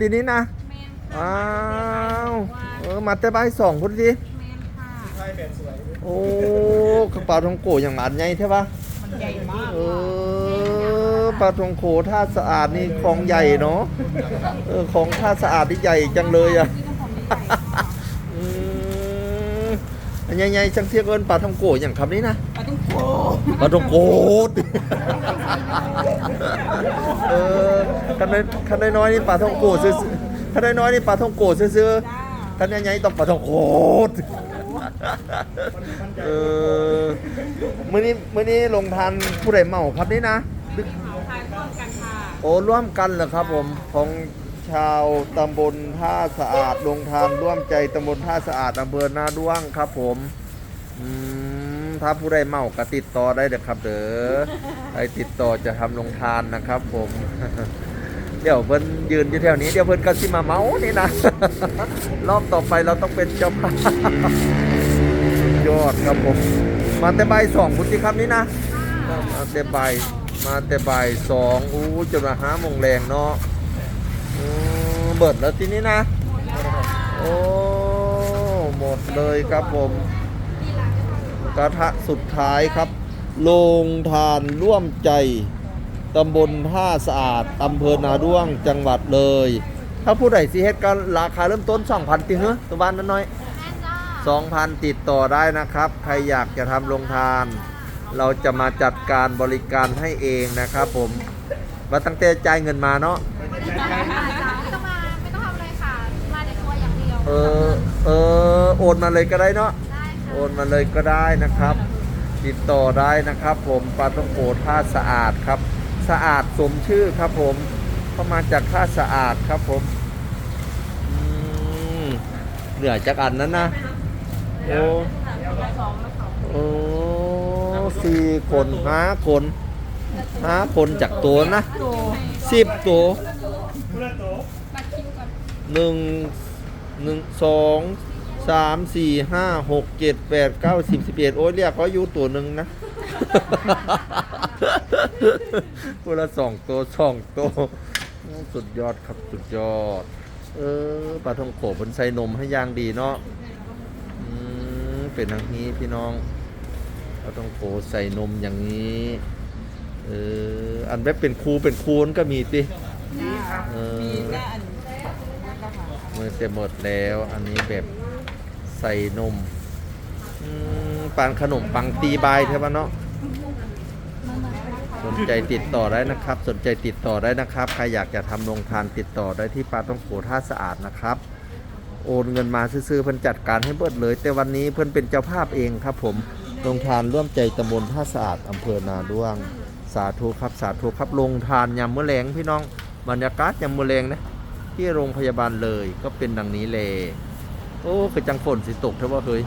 ตีนี้นะแมนอ้าค่ะวเออมาแต่บ่ายสองพุ่นสิแมนค่ะโอ้กระเป๋าทองโกอย่างอันใหญ่ใช่ปะมันใหญ่มากเออปลาทองโกท่าสะอาดนี่ของใหญ่เนาะเออของท่าสะอาดที่ใหญ่จังเลยอะนี่ก็ของใหญ่ค่ะอืมอันใหญ่ๆจังเทียบเอินปลาทองโกอย่างคำนี้นะปลาต้องโกปลาทองโกดเออ คันน้อยคันน้อยๆนี่ปลาทองโกซื้อๆคันน้อยๆนี่ปลาทองโกซื้อจ้าๆคันใหญ่ๆต้องปลาทองโกดเออมื้อนี้มื้อนี้ลงทานผู้ใดเมาครับนี่นะทานร่วมกันค่ะโอ้ร่วมกันเหรอครับผมของชาวตำบลท่าสะอาดลงทานร่วมใจตำบลท่าสะอาดอำเภอนาด้วงครับผมอืมถ้าผู้ใดเมาก็ติดต่อได้เด้อครับเด้อใครติดต่อจะทำลงทานนะครับผม เดี๋ยวเพิ่นยืนอยู่แถวนี้เดี๋ยวเพิ่นก็สิมาเมานี่นะ รอบต่อไปเราต้องเป็นเจ้าภาพยอดครับผม มาแต่บ่ายสองคุณสิครับนี่นะ มาแต่บ่ายมาแต่บ่ายสองอู้จนมาห้าโมงแรงเนาะเบิดแล้วทีนี้นะ โอ้ หมดเลยครับผม กระทะสุดท้ายครับ โรงทานร่วมใจ ตำบลท่าสะอาดอำเภอนาด้วงจังหวัดเลย ถ้าผู้ใดสิเฮ็ดก็ราคาเริ่มต้น 2,000ติเหรอตัวบ้านนั้นน้อย2,000 ติดต่อได้นะครับ ใครอยากจะทำโรงทาน เราจะมาจัดการบริการให้เองนะครับผมว่าตั้งแต่จ่ายเงินมาเนาะไม่ต้องมาไม่ต้องทำอะไรค่ะ มาในตัวอย่างเดียวเออเออโอนมาเลยก็ได้เนาะได้ค่ะโอนมาเลยก็ได้นะครับ ติดต่อได้นะครับ ผมปลาต้องโกท่าสะอาดครับ สะอาดสมชื่อครับผมเข้ามาจากท่าสะอาดครับผมอืมเหนือจากอันนั้นนะโอ้โอ้สี่คนห้าคนห้าคนจากตัวนะสิบตัวหนึ่งหนึ่งสองสามสี่ห้าหกเจ็ดแปดเก้าสิบสิบเอ็ดโอ้ยเรียกเขาอยู่ตัวหนึ่งนะ คนละสองตัวสองตัวโอ้สุดยอดครับสุดยอด เออปลาทองโขบนใส่นมให้ย่างดีเนาะเป็นทางนี้พี่น้องปลาทองโขใส่นมอย่างนี้เอออันแบบเป็นครูเป็นครูนก็มีติเออมีก็อันนั่นก็ค่ะมือจะหมดแล้ว อันนี้แบบใส่นมอืมปานขนมปังตีบายใช่ปะเนาะ สนใจติดต่อได้นะครับ สนใจติดต่อได้นะครับ ใครอยากจะทำโรงทานติดต่อได้ที่ปลาต้องโขท่าสะอาดนะครับ โอนเงินมาซื้อเพิ่อนจัดการให้เบิดเลย แต่วันนี้เพิ่อนเป็นเจ้าภาพเองครับผมโรงทานร่วมใจตำบลท่าสะอาดอำเภอนาด้วง สาธุครับสาธุครับโรงทานยามมื้อแลงพี่น้องบรรยากาศยามมื้อแลงนะที่โรงพยาบาลเลยก็เป็นดังนี้เลยโอ้คือจังฝนสิตกเท่าว่าเฮ้ย